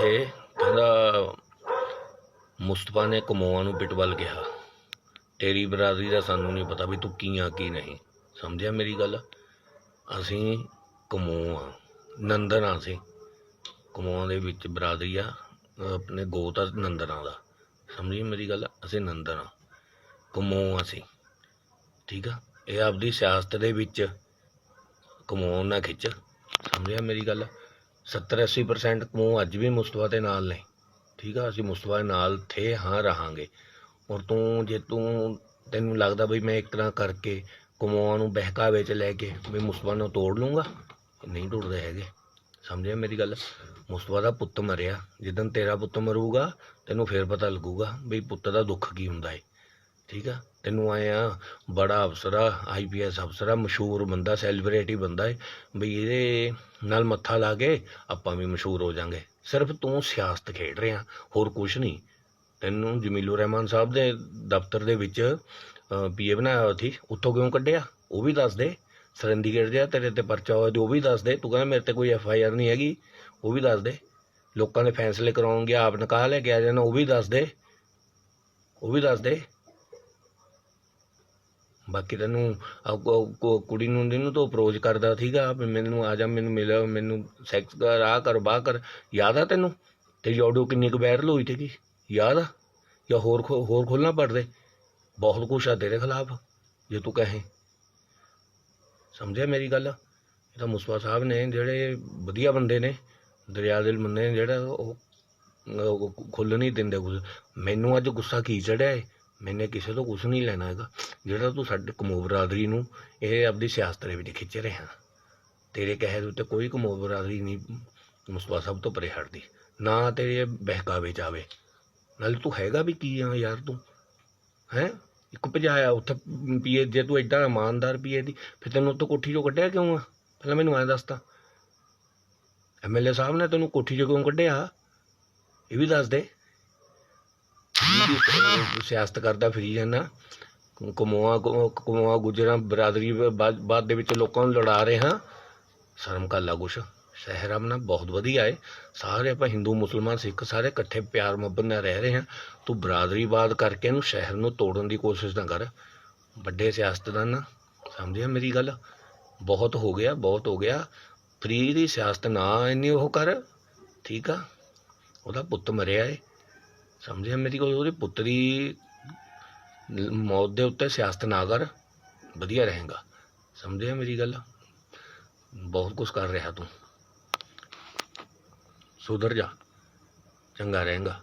ਇੱਥੇ ਕਹਿੰਦਾ, ਮੁਸਤਫਾ ਨੇ ਕਮੋਆਂ ਨੂੰ ਪਿਟਬਲ ਕਿਹਾ। ਤੇਰੀ ਬਰਾਦਰੀ ਦਾ ਸਾਨੂੰ ਨਹੀਂ ਪਤਾ ਵੀ ਤੂੰ ਕੀ ਆ, ਕੀ ਨਹੀਂ। ਸਮਝਿਆ ਮੇਰੀ ਗੱਲ? ਅਸੀਂ ਕਮੋਂ ਆ ਨੰਦਨ ਆ ਅਸੀਂ। ਕਮੋਆਂ ਦੇ ਵਿੱਚ ਬਰਾਦਰੀ ਆ, ਆਪਣੇ ਗੋਤ ਆ ਨੰਦਨਾਂ ਦਾ। ਸਮਝੀ ਮੇਰੀ ਗੱਲ? ਅਸੀਂ ਨੰਦਨ ਆ। ਕਮੋਂ ਅਸੀਂ। ਠੀਕ ਆ? ਇਹ ਆਪਦੀ ਸਿਆਸਤ ਦੇ ਵਿੱਚ ਕਮੋਂ ਨਾ ਖਿੱਚ। ਸਮਝਿਆ ਮੇਰੀ ਗੱਲ? 70 80% ਕਮੋਂ ਅੱਜ ਵੀ ਮੁਸਤਫਾ ਦੇ ਨਾਲ ਨੇ। ਠੀਕ ਆ, ਅਸੀਂ ਮੁਸਤਫਾ ਦੇ ਨਾਲ ਥੇ ਹਾਂ, ਰਹਾਂਗੇ। ਔਰ ਤੂੰ, ਜੇ ਤੂੰ ਤੈਨੂੰ ਲੱਗਦਾ ਬਈ ਮੈਂ ਇੱਕ ਤਰ੍ਹਾਂ ਕਰਕੇ ਕਮੋਆਂ ਨੂੰ ਬਹਿਕਾਵੇ ਚ ਲੈ ਕੇ ਵੀ ਮੁਸਤਫਾ ਨੂੰ ਤੋੜ ਲੂੰਗਾ, ਨਹੀਂ ਟੁੱਟਦੇ ਹੈਗੇ। ਸਮਝਿਆ ਮੇਰੀ ਗੱਲ? ਮੁਸਤਫਾ ਦਾ ਪੁੱਤ ਮਰਿਆ। ਜਿੱਦਨ ਤੇਰਾ ਪੁੱਤ ਮਰੂਗਾ, ਤੈਨੂੰ ਫੇਰ ਪਤਾ ਲੱਗੂਗਾ ਬਈ ਪੁੱਤ ਦਾ ਦੁੱਖ ਕੀ ਹੁੰਦਾ ਏ। ਠੀਕ ਆ? ਤੈਨੂੰ ਆਏ ਆਇਆ ਬੜਾ ਅਫਸਰ ਆ ਆਈਪੀਐਸ ਅਫਸਰ ਆ, ਮਸ਼ਹੂਰ ਬੰਦਾ ਸੈਲੀਬ੍ਰਿਟੀ ਬੰਦਾ ਏ, ਬਈ ਇਹਦੇ ਨਾਲ ਮੱਥਾ ਲਾ ਕੇ ਆਪਾਂ ਵੀ ਮਸ਼ਹੂਰ ਹੋ ਜਾਾਂਗੇ। ਸਿਰਫ ਤੂੰ ਸਿਆਸਤ ਖੇਡ ਰਿਹਾ, ਹੋਰ ਕੁਝ ਨਹੀਂ। ਤੈਨੂੰ ਜਮੀਲੁਰ ਰਹਿਮਾਨ ਸਾਹਿਬ ਦੇ ਦਫ਼ਤਰ ਦੇ ਵਿੱਚ ਪੀਏ ਬਣਾਇਆ ਹੋਇਆ ਸੀ, ਉੱਥੋਂ ਕਿਉਂ ਕੱਢਿਆ? ਉਹ ਵੀ ਦੱਸ ਦੇ। ਸਰੰਦੀਗੜ ਜਿਹਾ ਤੇਰੇ ਤੇ ਪਰਚਾ ਹੋਇਆ ਤੇ ਉਹ ਵੀ ਦੱਸ ਦੇ। ਤੂੰ ਕਹਿੰਦਾ ਮੇਰੇ ਤੇ ਕੋਈ ਐਫ ਆਈ ਆਰ ਨਹੀਂ ਹੈਗੀ, ਉਹ ਵੀ ਦੱਸ ਦੇ। ਲੋਕਾਂ ਦੇ ਫੈਸਲੇ ਕਰਾਉਣ ਗਿਆ ਆਪ ਨਿਕਾਹ ਲੈ ਕੇ ਆ ਜਾਣਾ, ਉਹ ਵੀ ਦੱਸ ਦੇ। ਉਹ ਵੀ ਦੱਸ ਦੇ। ਬਾਕੀ ਤੈਨੂੰ ਆ ਕੁ- ਕੁ- ਕੁੜੀ ਨੂੰ ਜਿਹਨੂੰ ਤੋਂ ਅਪਰੋਚ ਕਰਦਾ ਸੀਗਾ ਵੀ ਮੈਨੂੰ ਆ ਜਾ, ਮੈਨੂੰ ਮਿਲ, ਮੈਨੂੰ ਸੈਕਸ ਕਰ ਆ ਕਰ, ਬਾਹ ਕਰ। ਯਾਦ ਆ ਤੈਨੂੰ? ਤੇ ਆਡੀਓ ਕਿੰਨੀ ਕੁ ਵਾਇਰਲ ਹੋਈ ਸੀਗੀ? ਯਾਦ ਆ? ਜਾਂ ਹੋਰ ਖੋ- ਹੋਰ ਖੋਲਣਾ ਪੜਦੇ ਬਹੁਤ ਕੁਛ ਆ ਤੇਰੇ ਖਿਲਾਫ, ਜੇ ਤੂੰ ਕਹੇ। ਸਮਝਿਆ ਮੇਰੀ ਗੱਲ? ਇਹ ਤਾਂ ਮੁਸਵਾ ਸਾਹਿਬ ਨੇ ਜਿਹੜੇ ਵਧੀਆ ਬੰਦੇ ਨੇ ਦਰਿਆ ਦਿਲ ਬੰਦੇ ਨੇ ਜਿਹੜਾ ਉਹ ਉਹ ਖੁੱਲ੍ਹ ਨਹੀਂ ਦਿੰਦੇ ਕੁਝ ਮੈਨੂੰ ਅੱਜ ਗੁੱਸਾ ਕੀ ਚੜਿਆ ਏ? ਮੈਨੇ ਕਿਸੇ ਤੋਂ ਕੁਝ ਨਹੀਂ ਲੈਣਾ ਹੈਗਾ। ਜਿਹੜਾ ਤੂੰ ਸਾਡੇ ਕਮੋ ਬਰਾਦਰੀ ਨੂੰ ਇਹ ਆਪਦੀ ਸਿਆਸਤ ਦੇ ਵਿੱਚ ਖਿੱਚ ਰਿਹਾ, ਤੇਰੇ ਕਹੇ ਦੇ ਉੱਤੇ ਕੋਈ ਕਮੋ ਬਰਾਦਰੀ ਨਹੀਂ ਮੁਸਤਫਾ ਸਾਹਿਬ ਤੋਂ ਪਰੇ ਹਟਦੀ, ਨਾ ਤੇਰੇ ਬਹਿਕਾਵੇ ਚ ਆਵੇ। ਨਾਲੇ ਤੂੰ ਹੈਗਾ ਵੀ ਕੀ ਆ ਯਾਰ ਤੂੰ? ਹੈ? ਇੱਕ ਭਜਾਇਆ, ਉੱਥੇ ਪੀਏ, ਜੇ ਤੂੰ ਐਡਾ ਇਮਾਨਦਾਰ ਪੀਏ ਦੀ, ਫਿਰ ਤੈਨੂੰ ਉੱਥੋਂ ਕੋਠੀ ਚੋਂ ਕੱਢਿਆ ਕਿਉਂ ਆ? ਪਹਿਲਾਂ ਮੈਨੂੰ ਐਂ ਦੱਸ ਤਾਂ। ਐਮਐਲਏ ਸਾਹਿਬ ਨੇ ਤੈਨੂੰ ਕੋਠੀ ਚੋਂ ਕਿਉਂ ਕੱਢਿਆ? ਇਹ ਵੀ ਦੱਸ ਦੇ। ਸਿਆਸਤ ਕਰਦਾ ਫਿਰੀ ਜਾਂਦਾ। ਕਮੋਆ ਕਮੋਆ ਗੁਜਰਾਂ ਬਰਾਦਰੀ ਬਾਅਦ ਬਾਅਦ ਦੇ ਵਿੱਚ ਲੋਕਾਂ ਨੂੰ ਲੜਾ ਰਹੇ। ਹਾਂ ਸ਼ਰਮ ਕਰ ਲਾ ਕੁਛ। ਸ਼ਹਿਰ ਆਪਣਾ ਬਹੁਤ ਵਧੀਆ ਹੈ ਸਾਰੇ ਆਪਾਂ ਹਿੰਦੂ, ਮੁਸਲਮਾਨ, ਸਿੱਖ ਸਾਰੇ ਇਕੱਠੇ ਪਿਆਰ ਮੁਹੱਬਤ ਨਾਲ ਰਹਿ ਰਹੇ ਹਾਂ। ਤੂੰ ਬਰਾਦਰੀਵਾਦ ਕਰਕੇ ਇਹਨੂੰ ਸ਼ਹਿਰ ਨੂੰ ਤੋੜਨ ਦੀ ਕੋਸ਼ਿਸ਼ ਨਾ ਕਰ। ਵੱਡੇ ਸਿਆਸਤਦਾਨ ਨਾ। ਸਮਝਿਆ ਮੇਰੀ ਗੱਲ? ਬਹੁਤ ਹੋ ਗਿਆ, ਬਹੁਤ ਹੋ ਗਿਆ। ਫਰੀ ਦੀ ਸਿਆਸਤ ਨਾ ਇੰਨੀ ਉਹ ਕਰ। ਠੀਕ ਆ? ਉਹਦਾ ਪੁੱਤ ਮਰਿਆ ਏ। ਸਮਝਿਆ ਮੇਰੀ ਕੋਈ ਉਹਦੇ ਪੁੱਤਰੀ ਮੌਤ ਦੇ ਉੱਤੇ ਸਿਆਸਤ ਨਾ ਕਰ ਵਧੀਆ ਰਹੇਗਾ ਸਮਝਿਆ ਮੇਰੀ ਗੱਲ ਬਹੁਤ ਕੁਝ ਕਰ ਰਿਹਾ ਤੂੰ ਸੁਧਰ ਜਾ ਚੰਗਾ ਰਹੇਗਾ